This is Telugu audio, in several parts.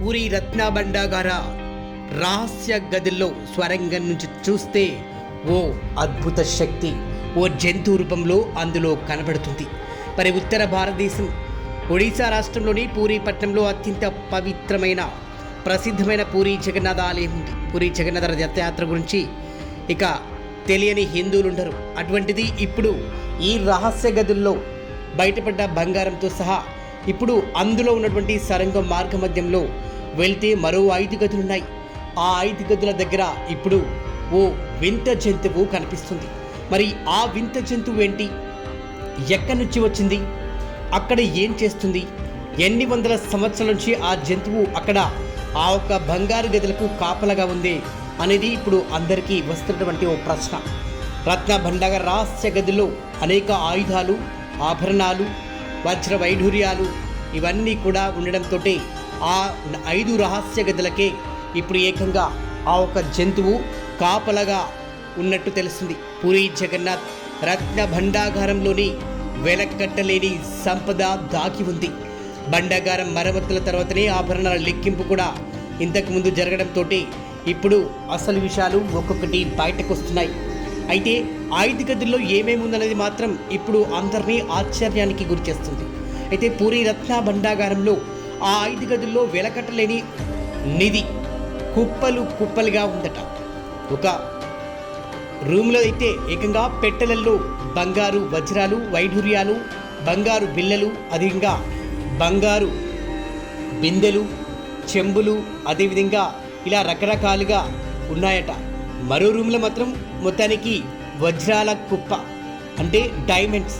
పూరి రత్నబండాగార రహస్య గదిలో స్వరంగం నుంచి చూస్తే ఓ అద్భుత శక్తి ఓ జంతు రూపంలో అందులో కనబడుతుంది. మరి ఉత్తర భారతదేశం ఒడిశా రాష్ట్రంలోని పూరి పట్టణంలో అత్యంత పవిత్రమైన ప్రసిద్ధమైన పూరి జగన్నాథ ఆలయం ఉంది. పూరి జగన్నాథ రథయాత్ర గురించి ఇక తెలియని హిందువులు ఉండరు అటువంటిది ఇప్పుడు ఈ రహస్య గదుల్లో బయటపడ్డ బంగారంతో సహా ఇప్పుడు అందులో ఉన్నటువంటి సరంగం మార్గ మధ్యంలో వెళ్తే మరో ఐదు గదులున్నాయి ఆ ఐదు గదుల దగ్గర ఇప్పుడు ఓ వింత జంతువు కనిపిస్తుంది. మరి ఆ వింత జంతువు ఏంటి? ఎక్కడి నుంచి వచ్చింది? అక్కడ ఏం చేస్తుంది? ఎన్ని వందల సంవత్సరాల నుంచి ఆ జంతువు అక్కడ ఆ ఒక్క బంగారు గదులకు కాపలగా ఉంది అనేది ఇప్పుడు అందరికీ వస్తున్నటువంటి ఓ ప్రశ్న. రత్న భండాగ రహస్య గదిలో అనేక ఆయుధాలు ఆభరణాలు వజ్ర వైఢూర్యాలు ఇవన్నీ కూడా ఉండడంతో ఆ ఐదు రహస్య గదులకే ఇప్పుడు ఏకంగా ఆ ఒక జంతువు కాపలగా ఉన్నట్టు తెలుస్తుంది. పూరి జగన్నాథ్ రత్న భండాగారంలోని వెలకట్టలేని సంపద దాగి ఉంది. బండాగారం మరమ్మతుల తర్వాతనే ఆభరణాల లెక్కింపు కూడా ఇంతకుముందు జరగడంతో ఇప్పుడు అసలు విషయాలు ఒక్కొక్కటి బయటకు వస్తున్నాయి అయితే ఐదు గదుల్లో ఏమేమి ఉందనేది మాత్రం ఇప్పుడు అందరినీ ఆశ్చర్యానికి గురి చేస్తుంది. అయితే పూరి రత్న భండాగారంలో ఆ ఐదు గదుల్లో వెలకట్టలేని నిధి కుప్పలు కుప్పలుగా ఉందట. ఒక రూమ్లో అయితే ఏకంగా పెట్టెలల్లో బంగారు వజ్రాలు వైఢూర్యాలు బంగారు బిల్లలు అదేవిధంగా బంగారు బిందెలు చెంబులు అదేవిధంగా ఇలా రకరకాలుగా ఉన్నాయట. మరో రూమ్లో మాత్రం మొత్తానికి వజ్రాల కుప్ప అంటే డైమండ్స్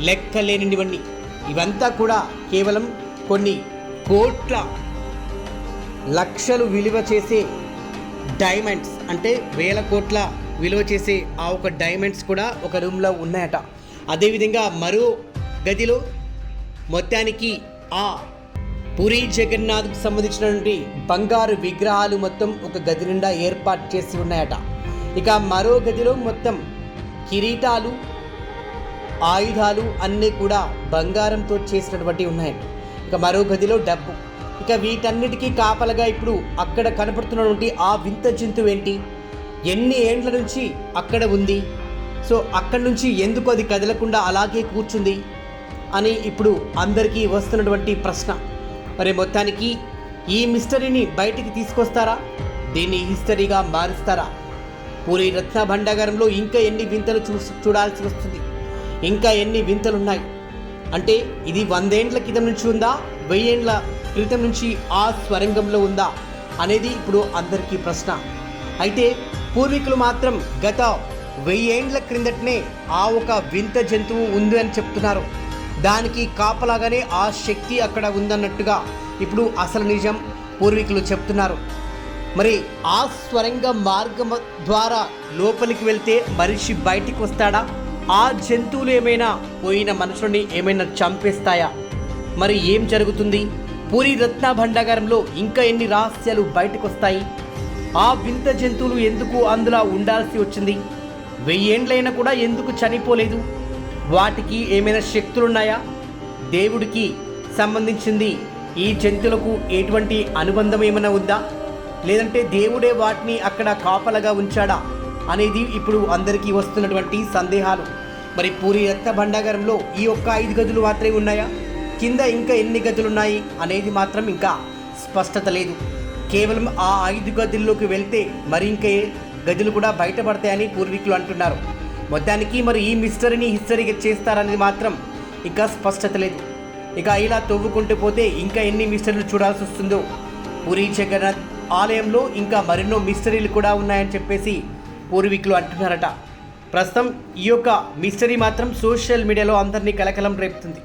లెక్కలేనివన్నీ. ఇవంతా కూడా కేవలం కొన్ని కోట్ల లక్షలు విలువ చేసే డైమండ్స్ అంటే వేల కోట్ల విలువ చేసే ఆ ఒక డైమండ్స్ కూడా ఒక రూమ్లో ఉన్నాయట. అదేవిధంగా మరో గదిలో మొత్తానికి ఆ పూరి జగన్నాథ్కు సంబంధించినటువంటి బంగారు విగ్రహాలు మొత్తం ఒక గది నిండా ఏర్పాటు చేసి ఉన్నాయట. ఇక మరో గదిలో మొత్తం కిరీటాలు ఆయుధాలు అన్నీ కూడా బంగారంతో చేసినటువంటి ఉన్నాయండి ఇక మరో గదిలో డబ్బు. ఇక వీటన్నిటికీ కాపలగా ఇప్పుడు అక్కడ కనపడుతున్నటువంటి ఆ వింత జంతువు ఏంటి? ఎన్ని ఏండ్ల నుంచి అక్కడ ఉంది? సో అక్కడి నుంచి ఎందుకు అది కదలకుండా అలాగే కూర్చుంది? అని ఇప్పుడు అందరికీ వస్తున్నటువంటి ప్రశ్న. మరి మొత్తానికి ఈ మిస్టరీని బయటికి తీసుకొస్తారా? దీన్ని హిస్టరీగా మారుస్తారా? పూరి రత్న భండాగారంలో ఇంకా ఎన్ని వింతలు చూ చూడాల్సి వస్తుంది? ఇంకా ఎన్ని వింతలున్నాయి? అంటే ఇది వందేండ్ల క్రితం నుంచి ఉందా? వెయ్యేండ్ల క్రితం నుంచి ఆ స్వరంగంలో ఉందా? అనేది ఇప్పుడు అందరికీ ప్రశ్న. అయితే పూర్వీకులు మాత్రం గత వెయ్యేండ్ల క్రిందటనే ఆ ఒక వింత జంతువు ఉంది అని చెప్తున్నారు. దానికి కాపలాగానే ఆ శక్తి అక్కడ ఉందన్నట్టుగా ఇప్పుడు అసలు నిజం పూర్వీకులు చెప్తున్నారు. మరి ఆ స్వరంగ మార్గం ద్వారా లోపలికి వెళ్తే మనిషి బయటికి వస్తాడా? ఆ జంతువులు ఏమైనా పోయిన మనుషుల్ని ఏమైనా చంపేస్తాయా? మరి ఏం జరుగుతుంది? పూరి రత్న భండాగారంలో ఇంకా ఎన్ని రహస్యాలు బయటకు వస్తాయి ఆ వింత జంతువులు ఎందుకు అందులో ఉండాల్సి వచ్చింది? వెయ్యేండ్లైనా కూడా ఎందుకు చనిపోలేదు? వాటికి ఏమైనా శక్తులున్నాయా? దేవుడికి సంబంధించింది ఈ జంతువులకు ఎటువంటి అనుబంధం ఏమైనా ఉందా? లేదంటే దేవుడే వాటిని అక్కడ కాపలగా ఉంచాడా అనేది ఇప్పుడు అందరికీ వస్తున్నటువంటి సందేహాలు. మరి పూరి రత్న భండాగారంలో ఈ ఒక్క ఐదు గదులు మాత్రమే ఉన్నాయా? కింద ఇంకా ఎన్ని గదులు ఉన్నాయి అనేది మాత్రం ఇంకా స్పష్టత లేదు. కేవలం ఆ ఐదు గదుల్లోకి వెళ్తే మరి ఇంకా గదులు కూడా బయటపడతాయని పూర్వీకులు అంటున్నారు. మొత్తానికి మరి ఈ మిస్టరీని హిస్టరీగా చేస్తారనేది మాత్రం ఇంకా స్పష్టత లేదు. ఇక ఇలా తవ్వుకుంటూ పోతే ఇంకా ఎన్ని మిస్టరీలు చూడాల్సి వస్తుందో? పూరి జగన్నాథ్ ఆలయంలో ఇంకా మరెన్నో మిస్టరీలు కూడా ఉన్నాయని చెప్పేసి పూర్వీకులు అంటున్నారట. ప్రస్తుతం ఈ యొక్క మిస్టరీ మాత్రం సోషల్ మీడియాలో అందరినీ కలకలం రేపుతుంది.